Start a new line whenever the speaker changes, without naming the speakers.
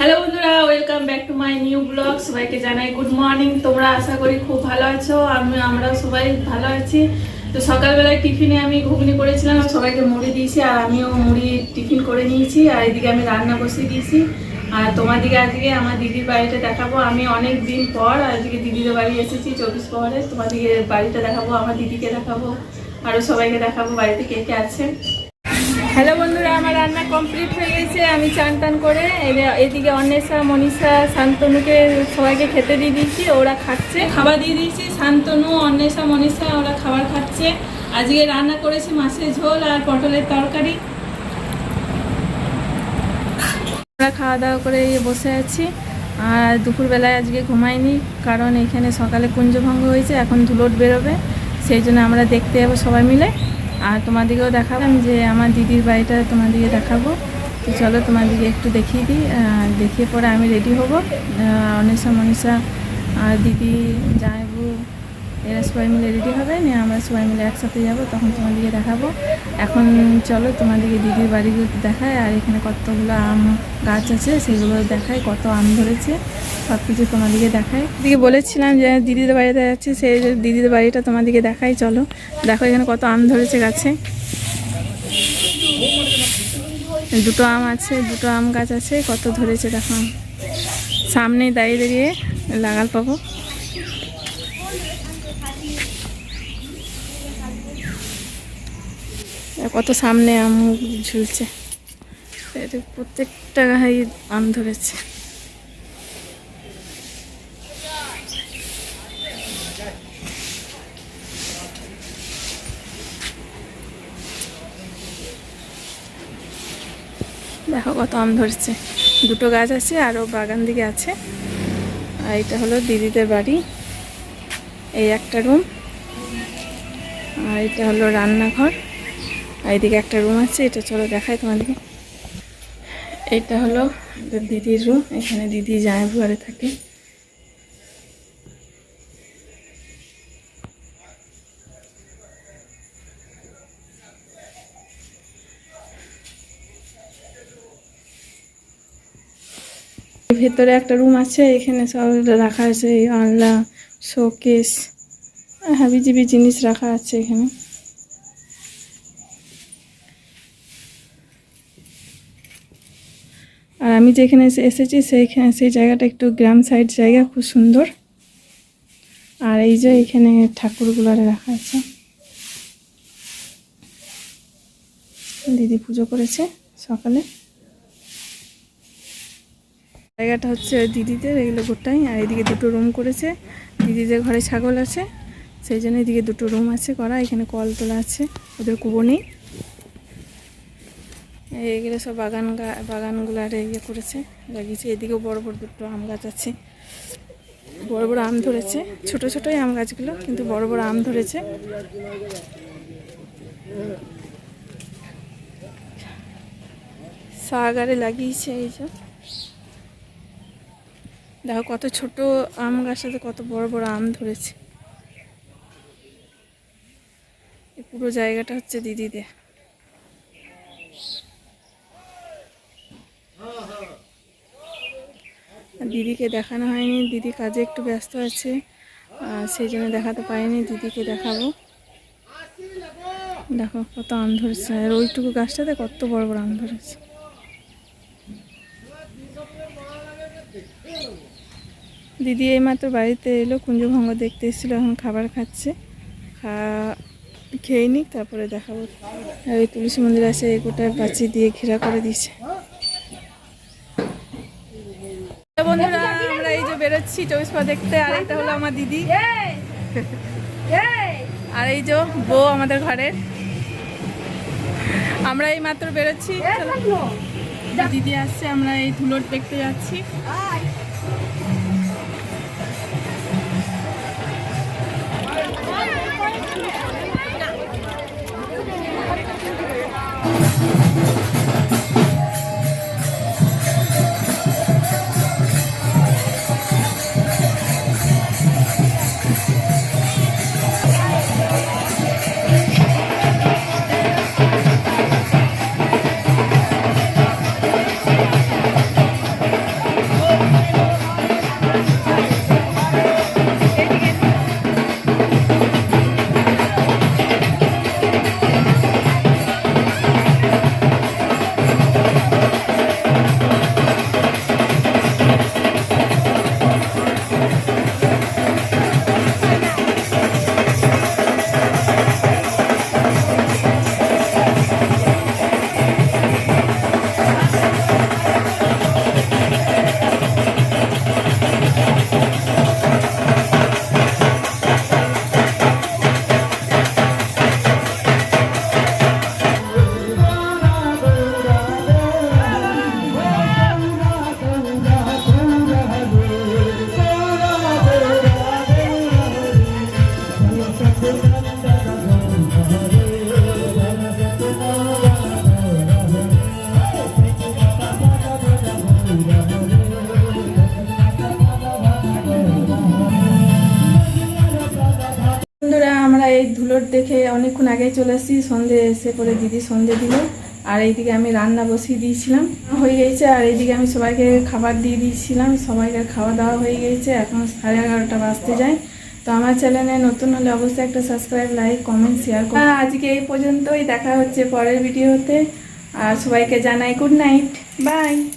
Hello বন্ধুরা welcome back to my new blog সবাইকে জানাই গুড মর্নিং তোমরা আশা করি খুব ভালো আছো, আমি, আমরা সবাই ভালো আছি। তো সকালবেলায় টিফিনে আমি ঘুগনি করেছিলাম সবাইকে মুড়ি দিয়েছি, আর আমিও মুড়ি টিফিন করে নিয়েছি, আর এদিকে আমি রান্না বসিয়ে দিয়েছি। আর তোমার দিকে আজকে আমার দিদির বাড়িটা দেখাবো। আমি অনেক দিন পর আজকে দিদিদের বাড়ি এসেছি, চব্বিশ পরে তোমার দিকে বাড়িটা দেখাবো, আমার দিদিকে দেখাবো, আরও সবাইকে দেখাবো বাড়িতে কে কে আছে। হ্যালো বন্ধুরা, আমার রান্না কমপ্লিট হয়ে গেছে। আমি চান টান করে এদিকে অন্বেষা, মনীষা, শান্তনুকে সবাইকে খেতে দিয়ে দিয়েছি, ওরা খাচ্ছে। খাবার দিয়ে দিয়েছি, শান্তনু, অন্বেষা, মনীষা, ওরা খাবার খাচ্ছে। আজকে রান্না করেছি মাছের ঝোল আর পটলের তরকারি। আমরা খাওয়া দাওয়া করে বসে আছি। আর দুপুরবেলায় আজকে ঘুমাইনি, কারণ এখানে সকালে কুঞ্জভঙ্গ হয়েছে, এখন ধুলোট বেরোবে। সেই জন্য আমরা দেখতে যাব সবাই মিলে। আর তোমাদেরকেও দেখালাম যে আমার দিদির বাড়িটা তোমাদেরকে দেখাবো। তো চলো তোমাদেরকে একটু দেখিয়ে দিই। দেখিয়ে পরে আমি রেডি হব। অনিশা, মনীষা আর দিদি জায়বু এরা সবাই মিলে রেডি হবে, নিয়ে আমরা সবাই মিলে একসাথে যাব, তখন তোমাদেরকে দেখাবো। এখন চলো তোমাদেরকে দিদির বাড়িগুলো দেখায় আর এখানে কতগুলো আম গাছ আছে, সেগুলো দেখায় কত আম ধরেছে সব কিছু তোমাদেরকে দেখায় দিকে বলেছিলাম যে দিদিদের বাড়িতে যাচ্ছি, সেই যে দিদিদের বাড়িটা তোমাদেরকে দেখাই, চলো। দেখো এখানে কত আম ধরেছে গাছে। দুটো আম আছে, দুটো আম গাছ আছে, কত ধরেছে দেখো। আম। সামনেই দাঁড়িয়ে দাঁড়িয়ে লাগাল পাবো। কত সামনে আম ঝুলছে। প্রত্যেকটা গায়ে আম ধরেছে। দেখো কত আম ধরছে। দুটো গাছ আছে আরও বাগান দিকে আছে। আর এটা হলো দিদিদের বাড়ি। এই একটা রুম। আর এটা হলো রান্নাঘর। এদিকে একটা রুম আছে, এটা চলো দেখাই তোমাদেরকে। এটা হলো দিদির রুম এখানে দিদি যায়, ঘরে থাকে। ভেতরে একটা রুম আছে, এখানে সব রাখা আছে আনলা শোকেস হাবিজিবি জিনিস রাখা আছে এখানে। আর আমি যেখানে এসে- এসেছি সেইখানে সেই জায়গাটা একটু গ্রাম সাইড জায়গা, খুব সুন্দর। আর এই যে এখানে ঠাকুরগুলো রাখা আছে। দিদি পুজো করেছে সকালে। জায়গাটা হচ্ছে দিদিদের, এগুলো গোটাই। আর এদিকে দুটো রুম করেছে। দিদিদের ঘরে ছাগল আছে। সেই জন্য এদিকে দুটো রুম আছে করা। এখানে কল তোলা আছে। ওদের কুবো নেই এগুলো সব বাগান গা- বাগানগুলো আর ইয়ে করেছে। লাগিয়েছে। এদিকেও বড় বড় দুটো আম গাছ আছে। বড় বড় আম ধরেছে। ছোট ছোটই আম গাছগুলো, কিন্তু বড় বড় আম ধরেছে। সাগারে লাগিয়েছে এই যে। দেখো কত ছোট আম গাছ গাছটাতে কত বড় বড় আম ধরেছে। পুরো জায়গাটা হচ্ছে দিদিদের। দিদিকে দেখানো হয়নি। দিদি কাজে একটু ব্যস্ত আছে সেই জন্য দেখাতে পারিনি। দিদিকে দেখাবো। দেখো কত আম ধরেছে। আর ওইটুকু গাছটাতে কত বড় বড় আম ধরেছে। দিদি এইমাত্র বাড়িতে এলো, কুঞ্জভঙ্গ দেখতে এসেছিল, এখন খাবার খাচ্ছে। খা, খেয়ে নিক, তারপরে দেখাবো। আর ওই তুলসী মন্দির আছে, এই গোটায় পাচি দিয়ে ঘেরা করে দিয়েছে। বন্ধুরা, আমরা এই যে বেরোচ্ছি চৌষ দেখতে, আর এটা হলো আমার দিদি। আর এই যে বউ আমাদের ঘরের। আমরা এই মাত্র বেরোচ্ছি। দিদি আসছে, আমরা এই ধুলোর দেখতে যাচ্ছি। Thank you. এই ধুলোর দেখে অনেকক্ষণ আগেই চলে এসেছি সন্ধে এসে পরে দিদি সন্ধে দিল। আর এইদিকে আমি রান্না বসিয়ে দিয়েছিলাম। হয়ে গেছে। আর এইদিকে আমি সবাইকে খাবার দিয়ে দিয়েছিলাম। সবাইকে খাওয়া দাওয়া হয়ে গেছে। এখন সাড়ে এগারোটা বাজতে যায়। তো আমার চ্যানেলে নতুন হলে অবশ্যই একটা সাবস্ক্রাইব, লাইক, কমেন্ট, শেয়ার করুন আজকে এই পর্যন্তই। দেখা হচ্ছে পরের ভিডিওতে। আর সবাইকে জানাই গুড নাইট। বাই।